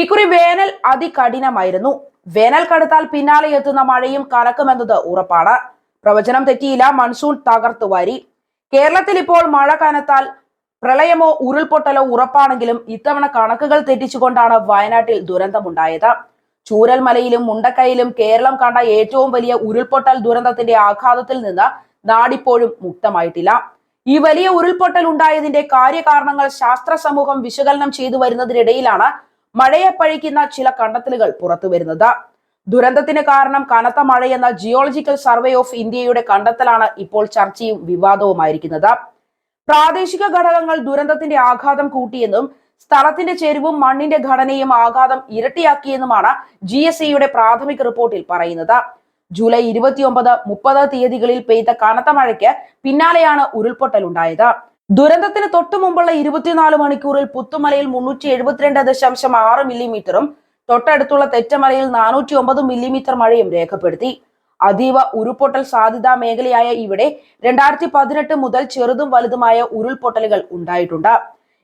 ഇക്കുറി വേനൽ അതികഠിനമായിരുന്നു. വേനൽ കടുത്താൽ പിന്നാലെ എത്തുന്ന മഴയും കനക്കുമെന്നത് ഉറപ്പാണ്. പ്രവചനം തെറ്റിയില്ല മൺസൂൺ തകർത്തു വാരി. കേരളത്തിൽ ഇപ്പോൾ മഴ കനത്താൽ പ്രളയമോ ഉരുൾപൊട്ടലോ ഉറപ്പാണെങ്കിലും ഇത്തവണ കണക്കുകൾ തെറ്റിച്ചുകൊണ്ടാണ് വയനാട്ടിൽ ദുരന്തമുണ്ടായത്. ചൂരൽമലയിലും മുണ്ടക്കൈയിലും കേരളം കണ്ട ഏറ്റവും വലിയ ഉരുൾപൊട്ടൽ ദുരന്തത്തിന്റെ ആഘാതത്തിൽ നിന്ന് നാടിപ്പോഴും മുക്തമായിട്ടില്ല. ഈ വലിയ ഉരുൾപൊട്ടൽ ഉണ്ടായതിന്റെ കാര്യകാരണങ്ങൾ ശാസ്ത്ര സമൂഹം വിശകലനം ചെയ്തു വരുന്നതിനിടയിലാണ് മഴയെ പഴിക്കുന്ന ചില കണ്ടെത്തലുകൾ പുറത്തു വരുന്നത്. ദുരന്തത്തിന് കാരണം കനത്ത മഴയെന്ന ജിയോളജിക്കൽ സർവേ ഓഫ് ഇന്ത്യയുടെ കണ്ടെത്തലാണ് ഇപ്പോൾ ചർച്ചയും വിവാദവുമായിരിക്കുന്നത്. പ്രാദേശിക ഘടകങ്ങൾ ദുരന്തത്തിന്റെ ആഘാതം കൂട്ടിയെന്നും സ്ഥലത്തിന്റെ ചെരിവും മണ്ണിന്റെ ഘടനയും ആഘാതം ഇരട്ടിയാക്കിയെന്നുമാണ് ജി എസ് ഐയുടെ പ്രാഥമിക റിപ്പോർട്ടിൽ പറയുന്നത്. ജൂലൈ ഇരുപത്തിയൊമ്പത് മുപ്പത് തീയതികളിൽ പെയ്ത കനത്ത മഴയ്ക്ക് പിന്നാലെയാണ് ഉരുൾപൊട്ടൽ ഉണ്ടായത് ദുരന്തത്തിന് തൊട്ടു മുമ്പുള്ള ഇരുപത്തിനാല് മണിക്കൂറിൽ പുത്തുമലയിൽ മുന്നൂറ്റി എഴുപത്തിരണ്ട് ദശാംശം ആറ് മില്ലിമീറ്ററും തൊട്ടടുത്തുള്ള തെറ്റമലയിൽ നാനൂറ്റി ഒമ്പത് മില്ലിമീറ്റർ മഴയും രേഖപ്പെടുത്തി. അതീവ ഉരുൾപൊട്ടൽ സാധ്യതാ മേഖലയായ ഇവിടെ രണ്ടായിരത്തി പതിനെട്ട് മുതൽ ചെറുതും വലുതുമായ ഉരുൾപൊട്ടലുകൾ ഉണ്ടായിട്ടുണ്ട്.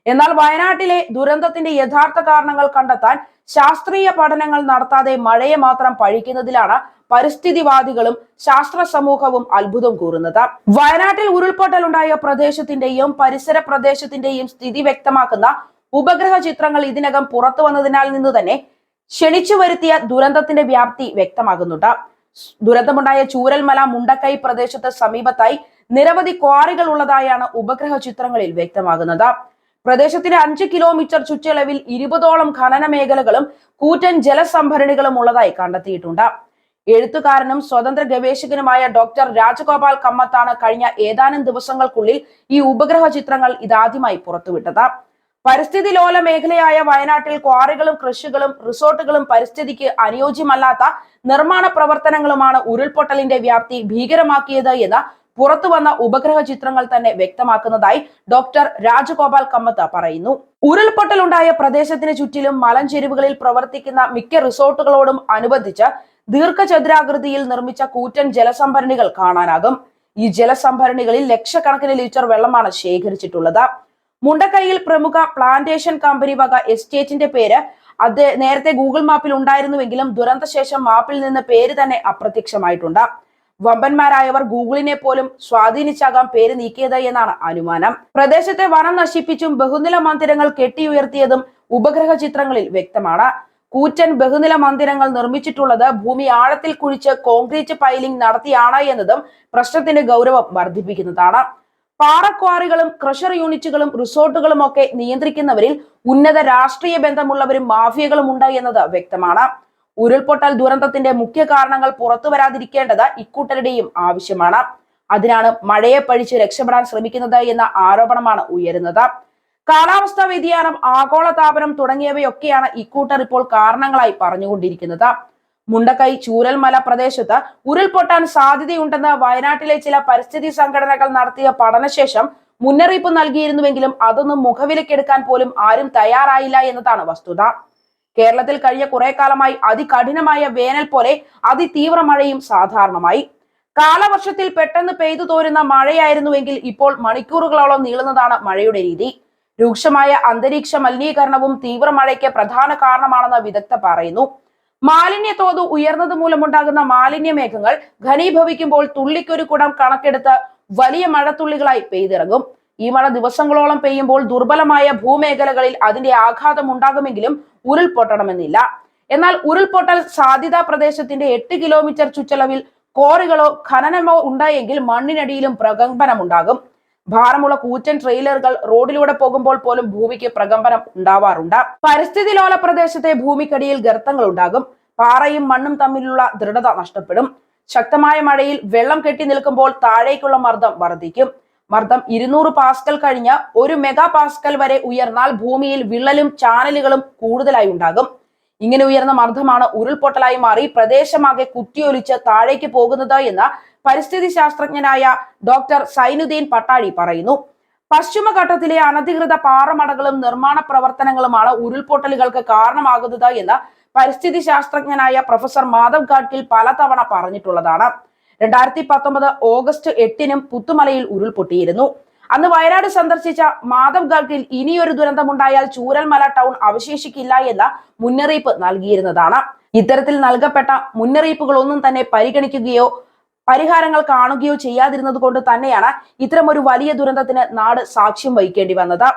എന്നാൽ വയനാട്ടിലെ ദുരന്തത്തിന്റെ യഥാർത്ഥ കാരണങ്ങൾ കണ്ടെത്താൻ ശാസ്ത്രീയ പഠനങ്ങൾ നടത്താതെ മഴയെ മാത്രം പഴിക്കുന്നതിലാണ് പരിസ്ഥിതിവാദികളും ശാസ്ത്ര സമൂഹവും അത്ഭുതം കൂറുന്നത്. വയനാട്ടിൽ ഉരുൾപൊട്ടൽ ഉണ്ടായ പ്രദേശത്തിന്റെയും പരിസര പ്രദേശത്തിന്റെയും സ്ഥിതി വ്യക്തമാക്കുന്ന ഉപഗ്രഹ ചിത്രങ്ങൾ ഇതിനകം പുറത്തു വന്നതിനാൽ നിന്ന് തന്നെ ക്ഷണിച്ചു വരുത്തിയ ദുരന്തത്തിന്റെ വ്യാപ്തി വ്യക്തമാകുന്നുണ്ട്. ദുരന്തമുണ്ടായ ചൂരൽമല മുണ്ടക്കൈ പ്രദേശത്ത് സമീപത്തായി നിരവധി ക്വാറികൾ ഉള്ളതായാണ് ഉപഗ്രഹ ചിത്രങ്ങളിൽ വ്യക്തമാകുന്നത്. പ്രദേശത്തിന് അഞ്ച് കിലോമീറ്റർ ചുറ്റളവിൽ ഇരുപതോളം ഖനന മേഖലകളും കൂറ്റൻ ജലസംഭരണികളും ഉള്ളതായി കണ്ടെത്തിയിട്ടുണ്ട്. എഴുത്തുകാരനും സ്വതന്ത്ര ഗവേഷകനുമായ ഡോക്ടർ രാജഗോപാൽ കമ്മത്താണ് കഴിഞ്ഞ ഏതാനും ദിവസങ്ങൾക്കുള്ളിൽ ഈ ഉപഗ്രഹ ചിത്രങ്ങൾ ഇതാദ്യമായി പുറത്തുവിട്ടത്. പരിസ്ഥിതി ലോല മേഖലയായ വയനാട്ടിൽ ക്വാറികളും കൃഷികളും റിസോർട്ടുകളും പരിസ്ഥിതിക്ക് അനുയോജ്യമല്ലാത്ത നിർമ്മാണ പ്രവർത്തനങ്ങളുമാണ് ഉരുൾപൊട്ടലിന്റെ വ്യാപ്തി ഭീകരമാക്കിയത് എന്ന് പുറത്തു വന്ന ഉപഗ്രഹ ചിത്രങ്ങൾ തന്നെ വ്യക്തമാക്കുന്നതായി ഡോക്ടർ രാജഗോപാൽ കമ്മത്ത് പറയുന്നു. ഉരുൾപൊട്ടലുണ്ടായ പ്രദേശത്തിന് ചുറ്റിലും മലഞ്ചെരിവുകളിൽ പ്രവർത്തിക്കുന്ന മിക്ക റിസോർട്ടുകളോടും അനുബന്ധിച്ച് ദീർഘചതുരാകൃതിയിൽ നിർമ്മിച്ച കൂറ്റൻ ജലസംഭരണികൾ കാണാനാകും. ഈ ജലസംഭരണികളിൽ ലക്ഷക്കണക്കിന് ലിറ്റർ വെള്ളമാണ് ശേഖരിച്ചിട്ടുള്ളത്. മുണ്ടക്കൈയിൽ പ്രമുഖ പ്ലാന്റേഷൻ കമ്പനി വക എസ്റ്റേറ്റിന്റെ പേര് അത് നേരത്തെ ഗൂഗിൾ മാപ്പിൽ ഉണ്ടായിരുന്നുവെങ്കിലും ദുരന്തശേഷം മാപ്പിൽ നിന്ന് പേര് തന്നെ അപ്രത്യക്ഷമായിട്ടുണ്ട്. വമ്പന്മാരായവർ ഗൂഗിളിനെ പോലും സ്വാധീനിച്ചാകാം പേര് നീക്കിയത് എന്നാണ് അനുമാനം. പ്രദേശത്തെ വനം നശിപ്പിച്ചും ബഹുനില മന്ദിരങ്ങൾ കെട്ടിയുയർത്തിയതും ഉപഗ്രഹ ചിത്രങ്ങളിൽ വ്യക്തമാണ്. കൂറ്റൻ ബഹുനില മന്ദിരങ്ങൾ നിർമ്മിച്ചിട്ടുള്ളത് ഭൂമി ആഴത്തിൽ കുഴിച്ച് കോൺക്രീറ്റ് പൈലിംഗ് നടത്തിയാണ് എന്നതും പ്രശ്നത്തിന്റെ ഗൗരവം വർദ്ധിപ്പിക്കുന്നതാണ്. പാറക്വാറികളും ക്രഷർ യൂണിറ്റുകളും റിസോർട്ടുകളും ഒക്കെ നിയന്ത്രിക്കുന്നവരിൽ ഉന്നത രാഷ്ട്രീയ ബന്ധമുള്ളവരും മാഫിയകളും ഉണ്ട് എന്നത് വ്യക്തമാണ്. ഉരുൾപൊട്ടൽ ദുരന്തത്തിന്റെ മുഖ്യ കാരണങ്ങൾ പുറത്തു വരാതിരിക്കേണ്ടത് ഇക്കൂട്ടരുടെയും ആവശ്യമാണ്. അതിനാണ് മഴയെ പഴിച്ച് രക്ഷപ്പെടാൻ ശ്രമിക്കുന്നത് എന്ന ആരോപണമാണ് ഉയരുന്നത്. കാലാവസ്ഥാ വ്യതിയാനം ആഗോളതാപനം തുടങ്ങിയവയൊക്കെയാണ് ഇക്കൂട്ടർ ഇപ്പോൾ കാരണങ്ങളായി പറഞ്ഞുകൊണ്ടിരിക്കുന്നത്. മുണ്ടക്കൈ ചൂരൽമല പ്രദേശത്ത് ഉരുൾപൊട്ടാൻ സാധ്യതയുണ്ടെന്ന് വയനാട്ടിലെ ചില പരിസ്ഥിതി സംഘടനകൾ നടത്തിയ പഠനശേഷം മുന്നറിയിപ്പ് നൽകിയിരുന്നുവെങ്കിലും അതൊന്നും മുഖവിലക്കെടുക്കാൻ പോലും ആരും തയ്യാറായില്ല എന്നതാണ് വസ്തുത. കേരളത്തിൽ കഴിഞ്ഞ കുറെ കാലമായി അതികഠിനമായ വേനൽ പോലെ അതിതീവ്ര മഴയും സാധാരണമായി. കാലവർഷത്തിൽ പെട്ടെന്ന് പെയ്തു തോരുന്ന മഴയായിരുന്നുവെങ്കിൽ ഇപ്പോൾ മണിക്കൂറുകളോളം നീളുന്നതാണ് മഴയുടെ രീതി. രൂക്ഷമായ അന്തരീക്ഷ മലിനീകരണവും തീവ്ര മഴയ്ക്ക് പ്രധാന കാരണമാണെന്ന് വിദഗ്ധ പറയുന്നു. മാലിന്യ തോത് ഉയർന്നത് മൂലമുണ്ടാകുന്ന മാലിന്യ മേഘങ്ങൾ ഘനീഭവിക്കുമ്പോൾ തുള്ളിക്കൊരു കുടം കണക്കെടുത്ത് വലിയ മഴത്തുള്ളികളായി പെയ്തിറങ്ങും. ഈ മഴ ദിവസങ്ങളോളം പെയ്യുമ്പോൾ ദുർബലമായ ഭൂമേഖലകളിൽ അതിന്റെ ആഘാതം ഉണ്ടാകുമെങ്കിലും ഉരുൾപൊട്ടണമെന്നില്ല. എന്നാൽ ഉരുൾപൊട്ടൽ സാധ്യതാ പ്രദേശത്തിന്റെ എട്ട് കിലോമീറ്റർ ചുറ്റളവിൽ കോറികളോ ഖനനമോ ഉണ്ടായെങ്കിൽ മണ്ണിനടിയിലും പ്രകമ്പനം ഉണ്ടാകും ഭാരമുള്ള കൂറ്റൻ ട്രെയിലറുകൾ റോഡിലൂടെ പോകുമ്പോൾ പോലും ഭൂമിക്ക് പ്രകമ്പനം ഉണ്ടാവാറുണ്ട്. പരിസ്ഥിതി ലോല പ്രദേശത്തെ ഭൂമിക്കടിയിൽ ഗർത്തങ്ങൾ ഉണ്ടാകും പാറയും മണ്ണും തമ്മിലുള്ള ദൃഢത നഷ്ടപ്പെടും. ശക്തമായ മഴയിൽ വെള്ളം കെട്ടി നിൽക്കുമ്പോൾ താഴേക്കുള്ള മർദ്ദം വർദ്ധിക്കും. മർദ്ദം ഇരുന്നൂറ് പാസ്കൽ കഴിഞ്ഞ ഒരു മെഗാ പാസ്കൽ വരെ ഉയർന്നാൽ ഭൂമിയിൽ വിള്ളലും ചാനലുകളും കൂടുതലായി ഉണ്ടാകും. ഇങ്ങനെ ഉയർന്ന മർദ്ദമാണ് ഉരുൾപൊട്ടലായി മാറി പ്രദേശമാകെ കുത്തിയൊലിച്ച് താഴേക്ക് പോകുന്നത് എന്ന് പരിസ്ഥിതി ശാസ്ത്രജ്ഞനായ ഡോക്ടർ സൈനുദ്ദീൻ പട്ടാഴി പറയുന്നു. പശ്ചിമഘട്ടത്തിലെ അനധികൃത പാറമടകളും നിർമ്മാണ പ്രവർത്തനങ്ങളുമാണ് ഉരുൾപൊട്ടലുകൾക്ക് കാരണമാകുന്നത് എന്ന് പരിസ്ഥിതി ശാസ്ത്രജ്ഞനായ പ്രൊഫസർ മാധവ് ഘാട്ടിൽ പലതവണ പറഞ്ഞിട്ടുള്ളതാണ്. രണ്ടായിരത്തി പത്തൊമ്പത് ഓഗസ്റ്റ് എട്ടിനും പുത്തുമലയിൽ ഉരുൾപൊട്ടിയിരുന്നു. അന്ന് വയനാട് സന്ദർശിച്ച മാധവ് ഗാർഗിൽ ഇനിയൊരു ദുരന്തമുണ്ടായാൽ ചൂരൽമല ടൗൺ അവശേഷിക്കില്ല എന്ന മുന്നറിയിപ്പ് നൽകിയിരുന്നതാണ്. ഇത്തരത്തിൽ നൽകപ്പെട്ട മുന്നറിയിപ്പുകളൊന്നും തന്നെ പരിഗണിക്കുകയോ പരിഹാരങ്ങൾ കാണുകയോ ചെയ്യാതിരുന്നത് കൊണ്ട് തന്നെയാണ് ഇത്തരമൊരു വലിയ ദുരന്തത്തിന് നാട് സാക്ഷ്യം വഹിക്കേണ്ടി വന്നത്.